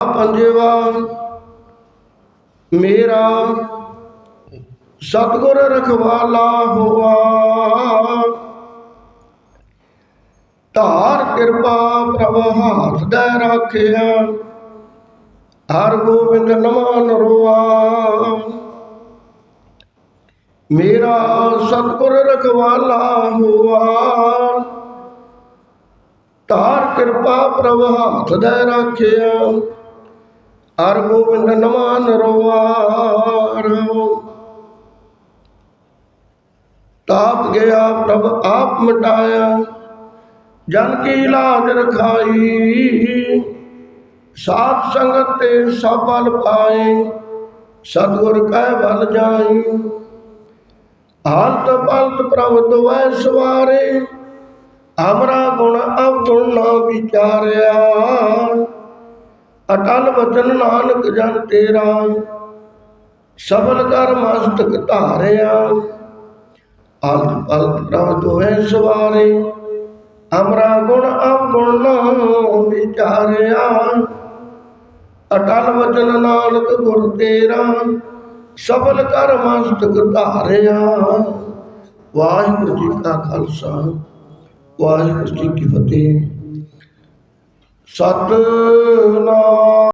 ਪੰਜਵਾ, ਮੇਰਾ ਸਤਗੁਰ ਰਖਵਾਲਾ ਹੋਆ। ਧਾਰ ਕਿਰਪਾ ਪ੍ਰਭ ਹਾਥ ਦੇ ਰਾਖਿਆ। ਹਰ ਗੋਬਿੰਦ ਨਮਨ ਰੋਆ ਮੇਰਾ ਸਤਗੁਰ ਰਖਵਾਲਾ ਹੋਆ। ਧਾਰ ਕਿਰਪਾ ਪ੍ਰਭ ਹੱਥ ਦੇ ਰਾਖਿਆ। ਹਰ ਗੋਬਿੰਦ ਨਮਨ ਰੋਆ ਤਾਪ ਗਿਆ ਪ੍ਰਭ ਆਪ ਮਟਾਇਆ, ਜਨ ਕੀ ਲਾਜ ਰਖਾਈ। ਸਾਧ ਸੰਗਤ ਤੇ ਸਭ ਬਲ ਪਾਏ, ਸਤਿਗੁਰ ਕਹਿ ਬਲ ਜਾਈ। ਹਾਲਤ ਪਲਤ ਪ੍ਰਭ ਦੁਐ ਸਵਾਰੇ, ਅਮਰਾ ਗੁਣ ਅਵਗੁਣ ਨਾ ਵਿਚਾਰਿਆ। ਅਟਲ ਵਚਨ ਨਾਨਕ ਜਨ ਤੇਰਾ ਸਬਲ ਕਰ ਮਸਤਕ ਧਾਰਿਆ। ਹਾਲਤ ਪਲਤ ਪ੍ਰਭ ਦੁਐ ਸਵਾਰੇ, ਅਮਰਾ ਗੁਣ ਅਵਗੁਣ ਨਾ ਵਿਚਾਰਿਆ। ਅਟਲ ਵਚਨ ਨਾਨਕ ਗੁਰ ਤੇਰਾ ਸਬਲ ਕਰ ਮਸਤਕ ਧਾਰਿਆ। ਵਾਹਿਗੁਰੂ ਜੀ ਕਾ ਖਾਲਸਾ, ਵਾਹਿਗੁਰੂ ਜੀ ਕੀ ਫਤਿਹ। ਸਤਨਾਮ।